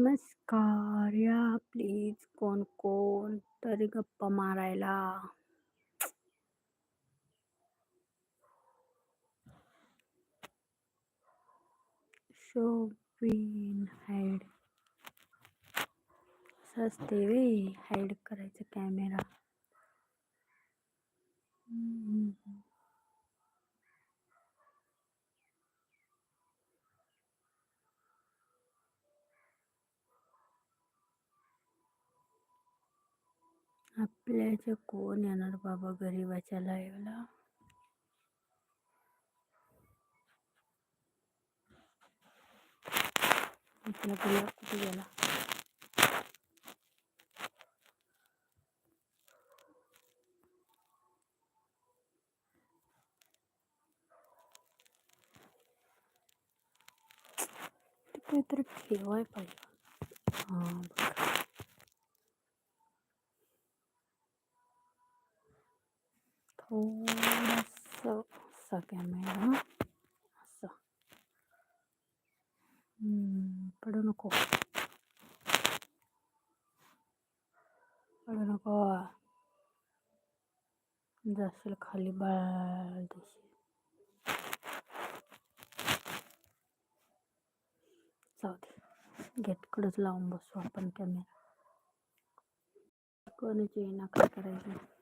नमस्कार या प्लीज. कोण कोण तरी गप्पा मारायला. शोपिन हाईड. असं असते वे. हाईड करायचं कॅमेरा आपल्याच्या कोण येणार बाबा गरीबाच्या लाईव्हला आपला गुलाब कुठे गेला? काहीतरी ठेवाय पाहिजे. हां थोडंसं असा कॅमेरा असं पडू नको पडू नको जाशील खाली बाळ तशी जाऊ दे गेटकडेच लावून बसू आपण कॅमेरा कोणाची येईना काय करायचं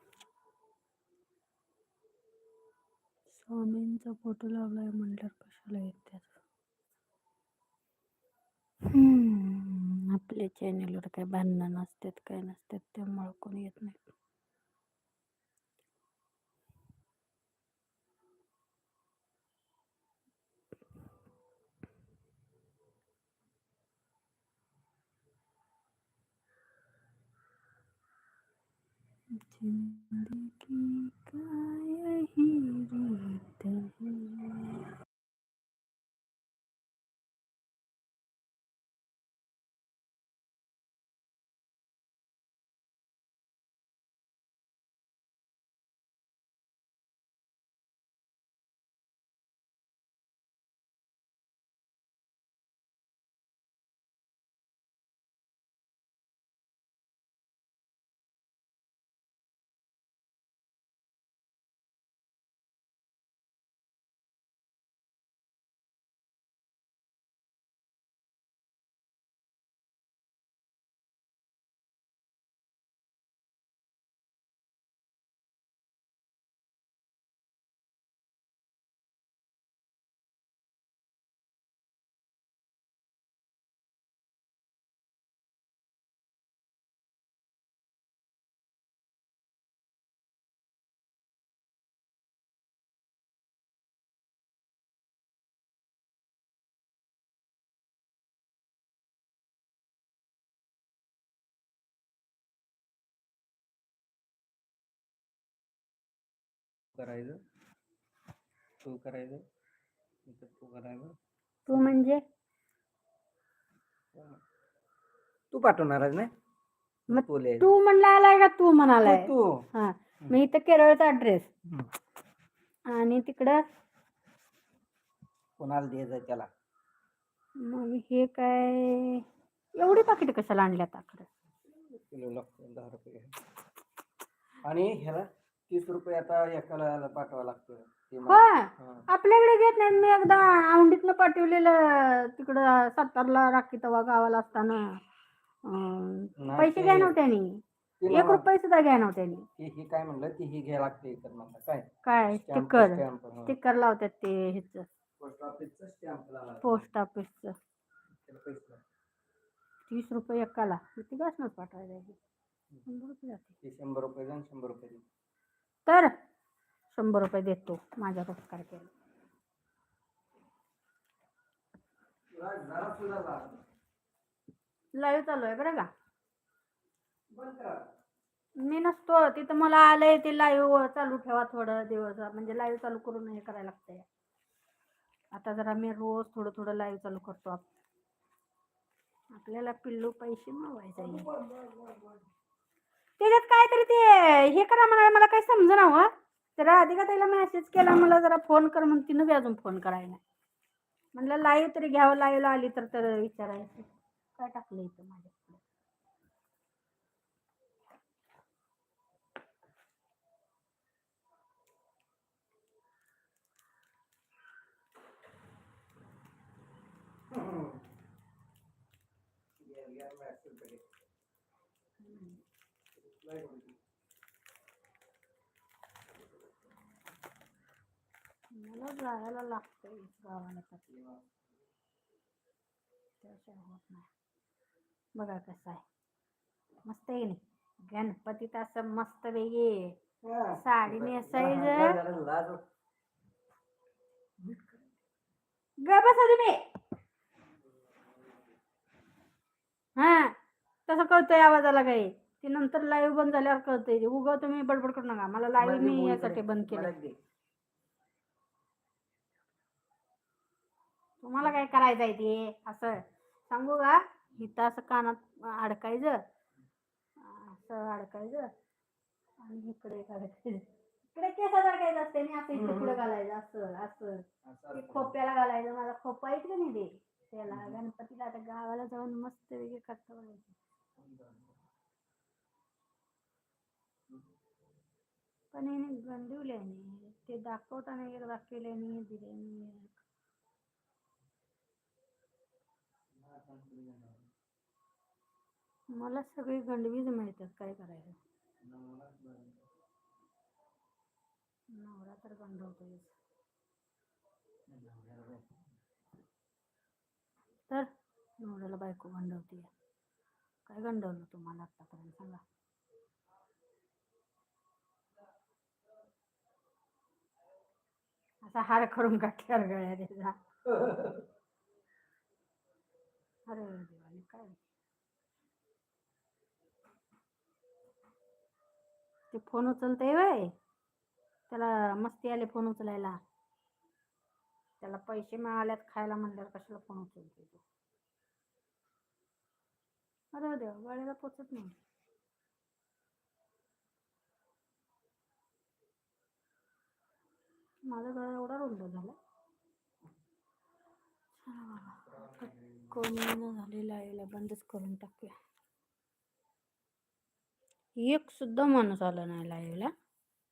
स्वामींचा फोटो लावलाय म्हणल्यावर कशाला येत त्यात हम्म, आपल्या चॅनलवर काय भांडणं नसतात काय नसतात त्यामुळं कोणी येत नाही जिंदगी करायचं. तू करायचं. तू करायचं. तू म्हणजे? तू पाठवणार आहेस नाही मग तू लिहायचं. तू म्हणला आलाय का तू म्हणालाय? तू तू. हा. मी इथं केरळचा हम्म. आणि तिकडं? कोणाला द्यायचं त्याला? मग हे काय? एवढी पाकिट कशाला आणल्यात आकडे? किलो लागतो दहा रुपये. आणि ह्याला? तीस रुपये आता एकाला पाठवावं लागतं. ते मला- होय? हा. आपल्याकडे घेत नाही मी एकदा औंढीतनं पाठवलेलं तिकडं सातारला राखी तवा गावाला असताना. अं, नाही पैसे ते- घ्या नव्हते ते एक मला- रुपये सुद्धा घ्या नव्हते ते हे काय म्हणलं? ते ही घ्यायला लागते तर म्हणलं. काय? काय? स्टिकर. हा. स्टिकर लावतात ते ह्याच. पोस्ट ऑफिसचं. पोस्ट ऑफिसचं. तीस रुपये एकाला. किती घासणार पाठवायला? शंभर रुपये जाते ते शंभर रुपये जाऊन शंभर रुपये दे. तर शंभर रुपये देतो माझ्या उपकार केला. लाईव्ह चालू आहे बरं का? मी नसतो तिथं मला आलंय ते लाईव्ह चालू ठेवा थोडं दिवस म्हणजे लाईव्ह चालू करून हे करायला लागतंय. आता जरा मी रोज थोडं थोडं लाईव्ह चालू करतो. आपल्याला पिल्लू पैसे मिळवायचे त्याच्यात काहीतरी ते हे करा म्हणा मला काही समजना हो. तर राधिका ताईला मेसेज केला मला जरा फोन कर म्हणून तिनं बी अजून फोन करायला. म्हणलं लाईव्ह तरी घ्यावं लाईव्हला आली तर तर विचारायचं. काय टाकलं इथं माझ्याकडे? मला जायला लागतं गावाला त्याशिवाय होत नाही. बघा कसं आहे. मस्त आहे नाही? गणपतीत असं मस्त वेगळी साडी नेसायचं. लाज ग बसा तुम्ही. हा तसं कळतोय आवाजाला काही. ती नंतर लाईव्ह बंद झाल्यावर कळतंय उग तुम्ही बडबड करू नका. मला लाईव्ह मी यासाठी बंद केलं. तुम्हाला काय करायचंय ते? असं सांगू का? इथं असं कानात अडकायचं. असं अडकायचं. आणि इकडे अडकायचं इकडे केसात अडकायचं असते आणि असं इकडे पुढे घालायचं. असं असं. खोप्याला घालायचं. माझा खोपा ऐकलं नाही ते? त्याला गणपतीला आता गावाला जाऊन मस्त वेगळे करता बघायचं पण हिने गंडवले नाही ते दाखवताना एक दाखवले नाही दिले मला सगळी गंडवीच मिळतात काय करायचं? नवरा तर गंडवतोय. तर नवऱ्याला बायको गंडवते काय गंडवलं तुम्हाला आतापर्यंत? सांगा. असा हार करून काढल्यावर गळ्या त्याचा. अरे देवाने काय ते फोन उचलते वय त्याला मस्ती आले फोन उचलायला. त्याला पैसे मिळाल्यात खायला म्हणल्यावर कशाला फोन उचलते तो? अरे देवा गळ्याला पोचत नाही. माझा गळा एवढा रुंद झाला. कमी झालेला यायला बंदच करून टाकूया. एक सुद्धा माणूस आला नाही लाईव्हला